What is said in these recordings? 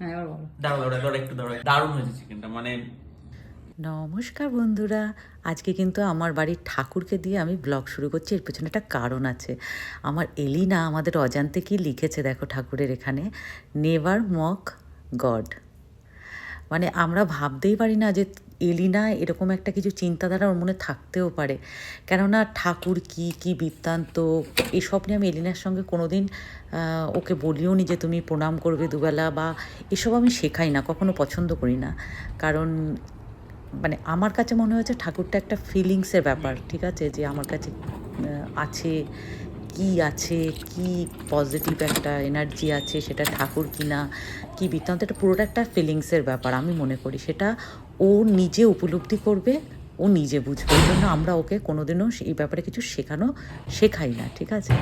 হ্যাঁ এবার বলো। দাঁড়াও দাঁড়াও দাঁড়াও একটু দাঁড়াও দারুণ হয়েছে চিকেনটা মানে নমস্কার বন্ধুরা আজকে কিন্তু আমার বাড়ির ঠাকুরকে দিয়ে আমি ব্লগ শুরু করছি এর পেছনে একটা কারণ আছে। আমার এলিনা আমাদের অজান্তে কি লিখেছে দেখো ঠাকুরের এখানে? Never mock God. মানে আমরা ভাবতেই পারি না যে এলিনা এরকম একটা কিছু চিন্তাধারা ওর মনে থাকতেও পারে। কেননা ঠাকুর কি কি বৃত্তান্ত এসব নিয়ে আমি এলিনার সঙ্গে কোনোদিন আহ, ওকে বলিও নি যে তুমি প্রণাম করবে দুবেলা বা এসব আমি শেখাই না কখনো পছন্দ করি না। কারণ মানে আমার কাছে মনে হয়েছে ঠাকুরটা একটা ফিলিংসের ব্যাপার ঠিক আছে? যে আমার কাছে আছে কি আছে, কি পজিটিভ একটা এনার্জি আছে, সেটা ঠাকুর কিনা, কি বৃত্তান্ত এটা পুরোটা একটা ফিলিংসের ব্যাপার আমি মনে করি। সেটা ও নিজে উপলব্ধি করবে, ও নিজে বুঝবে। ওই জন্য আমরা ওকে কোনোদিনও এই ব্যাপারে কিছু শেখানো শেখাই না, ঠিক আছে?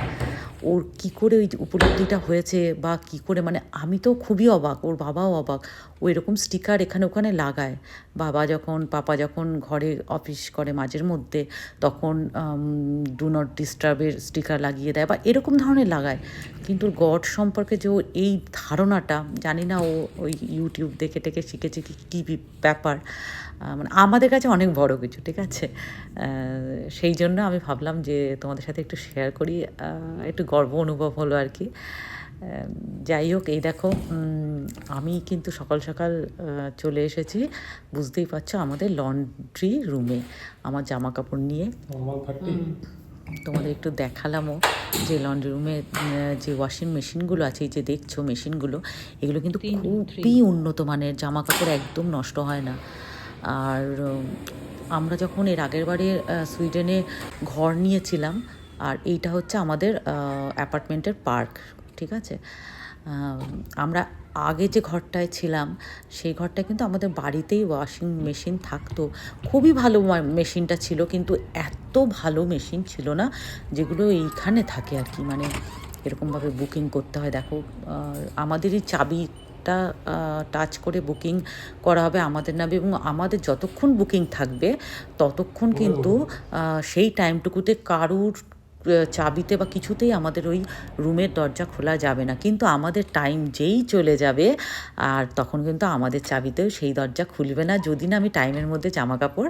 ওর কি করে ওই উপলব্ধিটা হয়েছে বা কি করে মানে আমি তো খুবই অবাক, ওর বাবাও অবাক। ও এরকম স্টিকার এখানে ওখানে লাগায়। বাবা যখন, পাপা যখন ঘরে অফিস করে মাঝের মধ্যে, তখন ডু নট ডিস্টার্বের স্টিকার লাগিয়ে দেয় বা এরকম ধরনের লাগায়। কিন্তু গড সম্পর্কে যে ও এই ধারণাটা, জানি না ও ওই ইউটিউব দেখে টেকে শিখেছে কি, কী ব্যাপার। মানে আমাদের কাছে অনেক বড় কিছু, ঠিক আছে? সেই জন্য আমি ভাবলাম যে তোমাদের সাথে একটু শেয়ার করি। একটু গর্ব অনুভব হলো আর কি। যাই হোক এই দেখো আমি কিন্তু সকাল সকাল চলে এসেছি। বুঝতেই পারছ আমাদের লন্ড্রি রুমে আমার জামা কাপড় নিয়ে তোমাদের একটু দেখালামও যে লন্ড্রি রুমে যে ওয়াশিং মেশিনগুলো আছে যে দেখছ মেশিনগুলো এগুলো কিন্তু খুবই উন্নত মানের জামা কাপড় একদম নষ্ট হয় না। আর আমরা যখন এর আগের বারে সুইডেনে ঘর নিয়েছিলাম আর এইটা হচ্ছে আমাদের অ্যাপার্টমেন্টের পার্ক ঠিক আছে? আমরা আগে যে ঘরটায় ছিলাম সেই ঘরটায় কিন্তু আমাদের বাড়িতেই ওয়াশিং মেশিন থাকতো। খুবই ভালো মেশিনটা ছিল কিন্তু এত ভালো মেশিন ছিল না যেগুলো এইখানে থাকে আর কি। মানে এরকমভাবে বুকিং করতে হয়। দেখো আমাদেরই চাবিটা টাচ করে বুকিং করা হবে আমাদের নামে এবং আমাদের যতক্ষণ বুকিং থাকবে ততক্ষণ কিন্তু সেই টাইমটুকুতে কারুর চাবিতে বা কিছুতেই আমাদের ওই রুমের দরজা খোলা যাবে না। কিন্তু আমাদের টাইম যেই চলে যাবে, আর তখন কিন্তু আমাদের চাবিতেও সেই দরজা খুলবে না। যদি না আমি টাইমের মধ্যে জামা কাপড়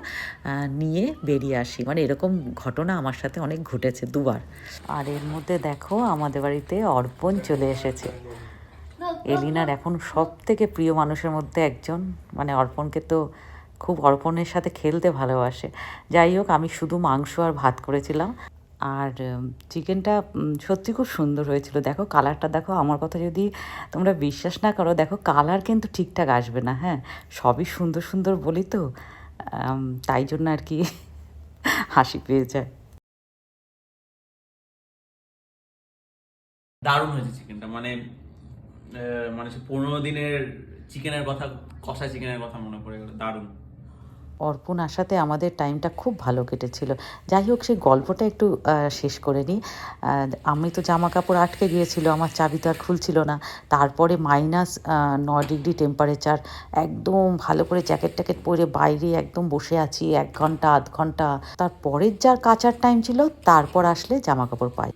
নিয়ে বেরিয়ে আসি। মানে এরকম ঘটনা আমার সাথে অনেক ঘটেছে দুবার। আর এর মধ্যে দেখো, আমাদের বাড়িতে অর্পণ চলে এসেছে। এলিনার এখন সব থেকে প্রিয় মানুষের মধ্যে একজন। মানে অর্পণকে তো খুব অর্পণের সাথে খেলতে ভালোবাসে। যাই হোক, আমি শুধু মাংস আর ভাত করেছিলাম। আর চিকেনটা সত্যি খুব সুন্দর হয়েছিল। দেখো কালারটা দেখো, আমার কথা যদি তোমরা বিশ্বাস না করো, দেখো কালার কিন্তু ঠিকঠাক আসবে না হ্যাঁ? সবই সুন্দর সুন্দর বলি তো তাই জন্য আর কি হাসি পেয়ে যায়। দারুণ হয়েছে চিকেনটা মানে মানে পনেরো দিনের চিকেনের কথা, কষা চিকেনের কথা মনে পড়ে গেল, দারুণ। অর্পণ আসাতে আমাদের টাইমটা খুব ভালো কেটেছিল। যাই হোক, সেই গল্পটা একটু শেষ করে নিই। আমি তো জামা কাপড় আটকে গিয়েছিল, আমার চাবি তো আর খুলছিল না। তারপরে মাইনাস নয় ডিগ্রি টেম্পারেচার একদম ভালো করে জ্যাকেট ট্যাকেট পরে বাইরে একদম বসে আছি, এক ঘণ্টা, আধ ঘণ্টা। তারপরের যার কাচার টাইম ছিল, তারপর আসলে জামা কাপড় পাই।